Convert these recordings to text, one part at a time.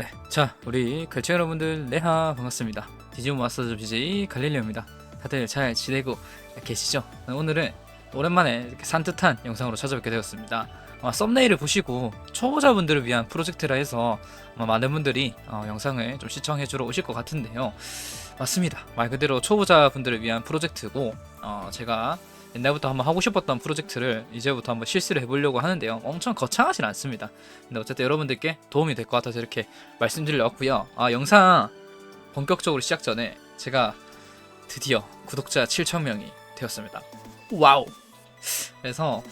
네, 자 우리 글청 여러분들 네하 반갑습니다. 디지몬 마스터 BJ 갈릴레오입니다. 다들 잘 지내고 계시죠? 오늘은 오랜만에 이렇게 산뜻한 영상으로 찾아뵙게 되었습니다. 아마 썸네일을 보시고 초보자분들을 위한 프로젝트라 해서 많은 분들이 어, 영상을 좀 시청해주러 오실 것 같은데요. 맞습니다. 말 그대로 초보자분들을 위한 프로젝트고 어, 제가 옛날부터 한번 하고 싶었던 프로젝트를 이제부터 한번 실시를 해보려고 하는데요. 엄청 거창하진 않습니다. 근데 어쨌든 여러분들께 도움이 될 것 같아서 이렇게 말씀드리려고요. 아 영상 본격적으로 시작 전에 제가 드디어 구독자 7,000명이 되었습니다. 와우. 그래서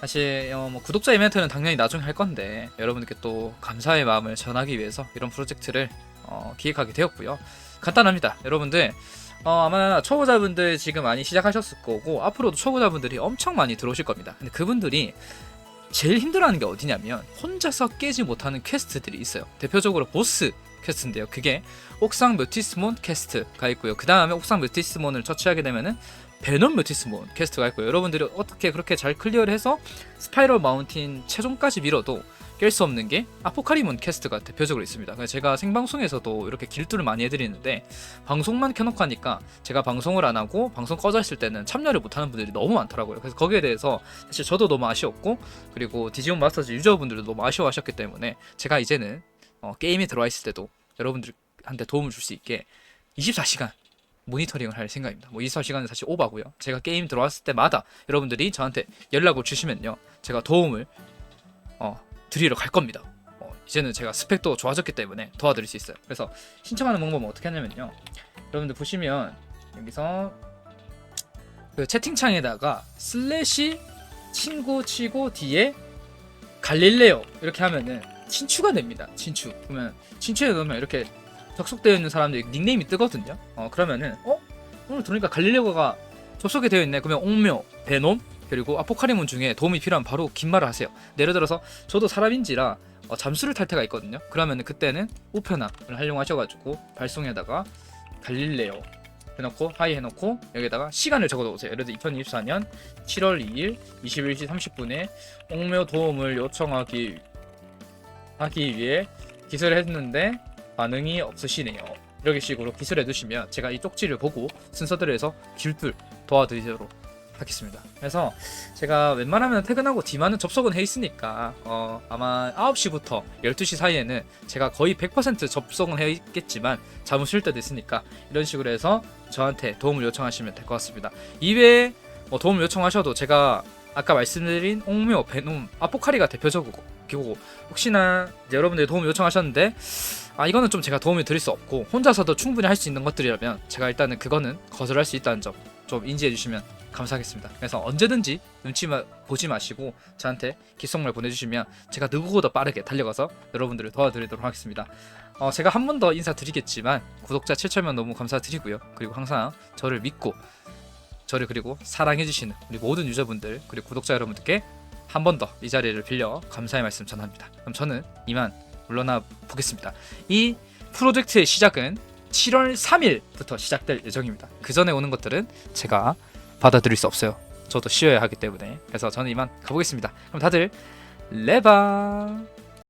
사실 어, 뭐 구독자 이벤트는 당연히 나중에 할 건데 여러분들께 또 감사의 마음을 전하기 위해서 이런 프로젝트를 어, 기획하게 되었고요. 간단합니다. 여러분들 어, 아마 초보자분들 지금 많이 시작하셨을 거고 앞으로도 초보자분들이 엄청 많이 들어오실 겁니다. 근데 그분들이 제일 힘들어하는 게 어디냐면 혼자서 깨지 못하는 퀘스트들이 있어요. 대표적으로 보스 퀘스트인데요. 그게 옥상 뮤티스몬 퀘스트가 있고요. 그 다음에 옥상 뮤티스몬을 처치하게 되면은 베놈 뮤티스몬 퀘스트가 있고요. 여러분들이 어떻게 그렇게 잘 클리어를 해서 스파이럴 마운틴 최종까지 밀어도 깰 수 없는 게 아포카리몬 퀘스트가 대표적으로 있습니다. 그래서 제가 생방송에서도 이렇게 길들을 많이 해드리는데 방송만 켜놓고 하니까 제가 방송을 안 하고 방송 꺼져 있을 때는 참여를 못하는 분들이 너무 많더라고요. 그래서 거기에 대해서 사실 저도 너무 아쉬웠고 그리고 디지몬 마스터즈 유저분들도 너무 아쉬워하셨기 때문에 제가 이제는 어, 게임에 들어와 있을 때도 여러분들한테 도움을 줄 수 있게 24시간 모니터링을 할 생각입니다. 뭐 24시간은 사실 오바고요. 제가 게임 들어왔을 때마다 여러분들이 저한테 연락을 주시면요. 제가 도움을 어, 드리러 갈 겁니다. 어, 이제는 제가 스펙도 좋아졌기 때문에 도와드릴 수 있어요. 그래서 신청하는 방법은 어떻게 하냐면요. 여러분들 보시면 여기서 그 채팅창에다가 슬래시 친구 치고 뒤에 갈릴레오 이렇게 하면은 친추가 됩니다. 친추. 그러면 친추에 넣으면 이렇게 접속되어 있는 사람들이 닉네임이 뜨거든요. 어 그러면은 어 오늘 들으니까 갈릴레오가 접속이 되어 있네. 그러면 옥묘, 베놈 그리고 아포카리몬 중에 도움이 필요하면 바로 긴 말을 하세요. 예를 들어서 저도 사람인지라 어, 잠수를 탈 때가 있거든요. 그러면 그때는 우편함을 활용하셔가지고 발송에다가 갈릴레오 해놓고 하이 해놓고 여기다가 시간을 적어놓으세요. 예를 들어 2024년 7월 2일 21시 30분에 옥묘 도움을 요청하기 하기 위해 기술을 했는데 반응이 없으시네요. 이렇게 식으로 기술해 두시면 제가 이 쪽지를 보고 순서대로 해서 길들 도와드리도록 하겠습니다. 그래서 제가 웬만하면 퇴근하고 디마는 접속은 해 있으니까 어, 아마 9시부터 12시 사이에는 제가 거의 100% 접속은 해 있겠지만 잠을 쉴 때도 있으니까 이런 식으로 해서 저한테 도움을 요청하시면 될 것 같습니다. 이외에 뭐 도움을 요청하셔도 제가 아까 말씀드린 옥묘, 베놈, 아포카리가 대표적이고 혹시나 여러분들이 도움을 요청하셨는데 아 이거는 좀 제가 도움을 드릴 수 없고 혼자서도 충분히 할 수 있는 것들이라면 제가 일단은 그거는 거절할 수 있다는 점 좀 인지해 주시면 감사하겠습니다. 그래서 언제든지 눈치 마, 보지 마시고 저한테 기속말 보내주시면 제가 누구보다 빠르게 달려가서 여러분들을 도와드리도록 하겠습니다. 어, 제가 한 번 더 인사드리겠지만 구독자 7천명 너무 감사드리고요. 그리고 항상 저를 믿고 저를 그리고 사랑해주시는 우리 모든 유저분들 그리고 구독자 여러분들께 한 번 더 이 자리를 빌려 감사의 말씀 전합니다. 그럼 저는 이만 물러나 보겠습니다. 이 프로젝트의 시작은 7월 3일부터 시작될 예정입니다. 그 전에 오는 것들은 제가 받아들일 수 없어요. 저도 쉬어야 하기 때문에. 그래서 저는 이만 가보겠습니다. 그럼 다들 레바.